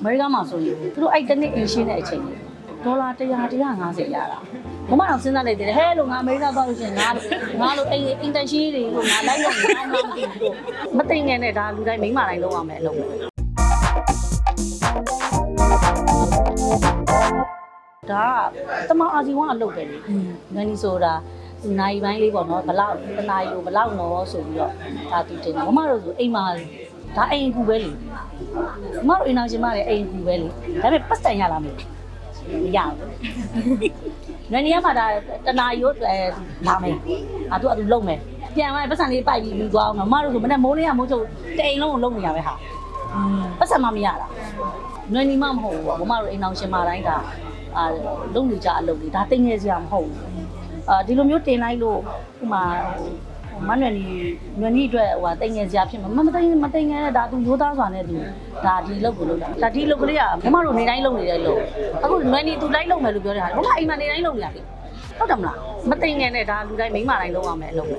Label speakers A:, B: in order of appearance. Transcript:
A: အမေရိကမှာဆိုရင်သူတို့အဲ့တစ်နှစ်အင်ရှင်းတဲ့အချိန်ကြီးဒေါ်လာ100 150ရတာဘမတော့စဉ်းစားလိုက်တယ်ဟဲလို့ငါအမေရိကသွားလို့ရှိရင်ငါငါလို့အိမ်အင်တန်ရှိတွေကိုငါလိုက်လို့ငါမှမသိဘူးမသိငယ်နဲ့ဒါလူတိုင်းမိန်းမတိုင်းလုံးအောင်မယ်အလုပ်ပဲဒါကတမအာစီဝါအလုပ်ပဲလေငန်းဒီဆိုတာဒီနိုင်ပိုင်းလေးပေါ့နော်ဘလောက်တနာရီကိုဘလောက်နော်ဆိုပြီးတော့ဒါသူတင်တယ်မမတို့ဆိုအိမ်မှာ ဒါအိမ်ကူပဲလေမမတို့အိမ်အောင်ရှင်မလည်းအိမ်ကူပဲလေဒါပေမဲ့ပတ်စံရလားမသိဘူးမရဘူးငန်းဒီကမှဒါတနာရီကိုအဲလာမယ်အာသူအတူလုံမယ်ပြန်သွားပတ်စံလေးပိုက်ပြီးယူသွားအောင်မမတို့ဆိုမနေ့မိုးလေးကမိုးချုပ်တိမ်လုံးကိုလုံနေရပဲဟာပတ်စံမမရတာငန်းဒီမှမဟုတ်ဘူးပေါ့မမတို့အိမ်အောင်ရှင်မတိုင်းဒါအာလုံနေကြအလုပ်လေးဒါတိမ်ငယ်စရာမဟုတ်ဘူးအာဒီလိုမျိုးတင်လိုက်လို့ဥမာ မနွယ်နီနွယ်နီအတွက်ဟိုတိတ်ငယ်စရာဖြစ်မှာမမတိတ်မတိတ်ငယ်ဒါသူရိုးသားစွာနဲ့သူဒါဒီလောက်ကိုလုပ်တာဒါဒီလောက်ကလေးကမမတို့နေတိုင်းလုပ်နေတဲ့လို့အခုနွယ်နီသူလိုက်လုပ်မယ်လို့ပြောတဲ့ဟာမမအိမ်မှာနေတိုင်းလုပ်နေရလေဟုတ်တယ်မလားမတိတ်ငယ်နဲ့ဒါလူတိုင်းမိန်းမတိုင်းလုပ်ရမယ်အလုပ်ပဲ